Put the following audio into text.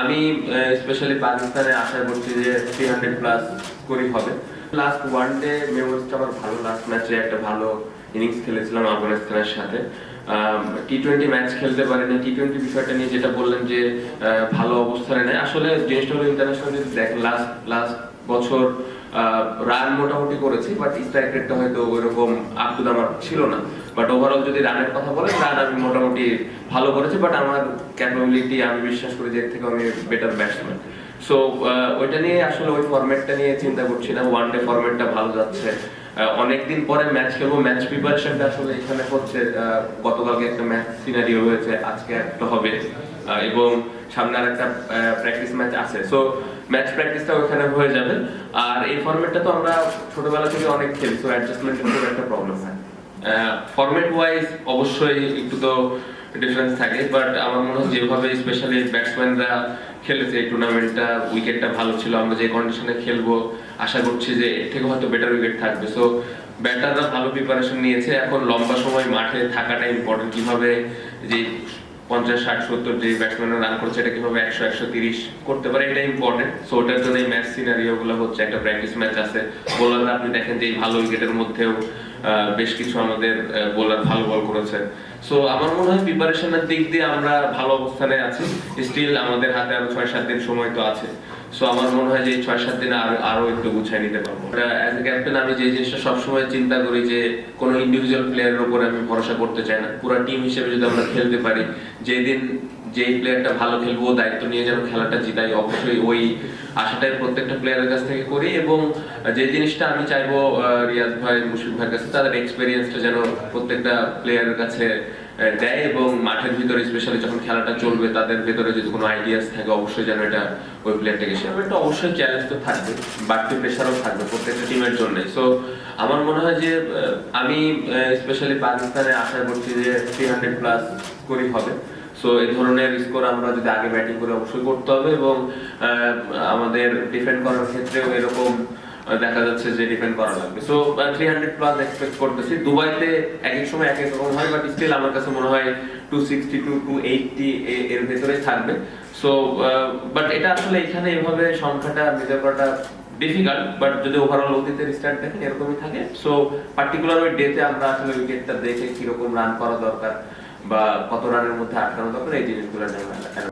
আমি স্পেশালি পাকিস্তানে আশা করছি যে থ্রি হান্ড্রেড প্লাস স্কোরই হবে। লাস্ট ওয়ান ডে মেমোরিজটা আমার ভালো লাস্ট ম্যাচে একটা ভালো ইনিংস খেলেছিলাম আফগানিস্তানের সাথে। টি টোয়েন্টি ম্যাচ খেলতে পারিনি। টি টোয়েন্টি বিষয়টা নিয়ে যেটা বললেন যে ভালো অবস্থানে নেয় আসলে জিনিসটা হলো ইন্টারন্যাশনাল যদি দেখেন লাস্ট লাস্ট বছর রান মোটামুটি করেছি বাট স্ট্রাইক রেটটা হয়তো ওইরকম আপ টু দামার ছিল না। বাট ওভারঅল যদি রানের কথা বলেন রান আমি মোটামুটি ভালো করেছি বাট আমার ক্যাপাবিলিটি আমি বিশ্বাস করি যে এর থেকে আমি বেটার ব্যাটসম্যান সো ওইটা নিয়ে আসলে ওই ফরম্যাটটা নিয়ে চিন্তা করছি না। ওয়ান ডে ফরম্যাটটা ভালো যাচ্ছে। অনেকদিন পরে ম্যাচ খেলব। ম্যাচ প্রিপারেশনটা আসলে এখানে হচ্ছে গতকালকে একটা ম্যাচ সিনারিও হয়েছে, আজকে একটা হবে। এবং সামনে আর একটা প্র্যাকটিস ম্যাচ আছে। সো ম্যাচ প্র্যাকটিসটা ওখানে হয়ে যাবে। আর এই ফরম্যাটটা তো আমরা ছোটবেলা থেকে অনেক খেলি সো অ্যাডজাস্টমেন্টের খুব একটা প্রবলেম হয় ফরম্যাট ওয়াইজ অবশ্যই একটু তো ডিফারেন্স থাকে বাট আমার মনে হয় যেভাবে স্পেশালি ব্যাটসম্যানরা খেলেছে এই টুর্নামেন্টটা উইকেটটা ভালো ছিল, আমরা যে কন্ডিশনে খেলব, আশা করছি যে এর থেকে হয়তো বেটার উইকেট থাকবে। সো ব্যাটাররা ভালো প্রিপারেশন নিয়েছে, এখন লম্বা সময় মাঠে থাকাটা ইম্পর্টেন্ট কীভাবে যে পঞ্চাশ, ষাট, সত্তর যে ব্যাটসম্যানরা রান করছে, এটা কীভাবে একশো একশো তিরিশ করতে পারে এটা ইম্পর্টেন্ট সো ওটার জন্য এই ম্যাচ সিনারিও গুলো হচ্ছে, একটা প্র্যাকটিস ম্যাচ আছে। বোলাররা আপনি দেখেন যে এই ভালো উইকেটের মধ্যেও বেশ কিছু আমাদের বোলার ভালো বল করেছে। সো আমার মনে হয় প্রিপারেশনের দিক দিয়ে আমরা ভালো অবস্থানে আছি। স্টিল আমাদের হাতে আরও ছয় সাত দিন সময় তো আছে। সো আমার মনে হয় যে ছয় সাত দিনে আরও আরও একটু গুছাই নিতে পারব। অ্যাজ এ ক্যাপ্টেন আমি যে জিনিসটা সবসময় চিন্তা করি যে, কোনো ইন্ডিভিজুয়াল প্লেয়ারের উপরে আমি ভরসা করতে চাই না। পুরো টিম হিসেবে যদি আমরা খেলতে পারি, যেদিন যেই প্লেয়ারটা ভালো খেলব দায়িত্ব নিয়ে যেন খেলাটা জিতাই, অবশ্যই ওই আশাটাই প্রত্যেকটা প্লেয়ারের কাছ থেকে করি এবং যে জিনিসটা আমি চাইব রিয়াজ ভাই মুশফিক ভাইয়ের কাছে, তাদের এক্সপেরিয়েন্সটা যেন প্রত্যেকটা প্লেয়ারের কাছে দেয় এবং মাঠের ভিতরে স্পেশালি যখন খেলাটা চলবে, তাদের ভেতরে যদি কোনো আইডিয়াস থাকে, অবশ্যই যেন এটা ওই প্লেয়ারটাকে শেয়ার একটা অবশ্যই চ্যালেঞ্জ তো থাকবে, বাড়তি প্রেশারও থাকবে প্রত্যেকটা টিমের জন্য সো আমার মনে হয় যে আমি স্পেশালি পাকিস্তানে আশা করছি যে থ্রি হান্ড্রেড প্লাস করি হবে। সো এই ধরনের স্কোর আমরা যদি আগে ব্যাটিং করে অবশ্যই করতে হবে এবং আমাদের ডিফেন্ড করার ক্ষেত্রেও এরকম দেখা যাচ্ছে যে ডিফেন্ড করা লাগবে। So three hundred plus expect করতেছি। দুবাইতে এক এক সময় এক এক রকম হয় বাট স্টিল আমার কাছে মনে হয় two sixty two two eighty এর ভেতরে থাকবে। সো বাট এটা আসলে এখানে এভাবে সংখ্যাটা মেজার করাটা ডিফিকাল্ট বাট যদি ওভারঅল অতীতের স্টার্ট দেখেন, এরকমই থাকে। সো পার্টিকুলার ওই ডেতে আমরা আসলে উইকেটটা দেখে কীরকম রান করা দরকার বা কত রানের মধ্যে আটকানো দরকার, এই জিনিসগুলো আমরা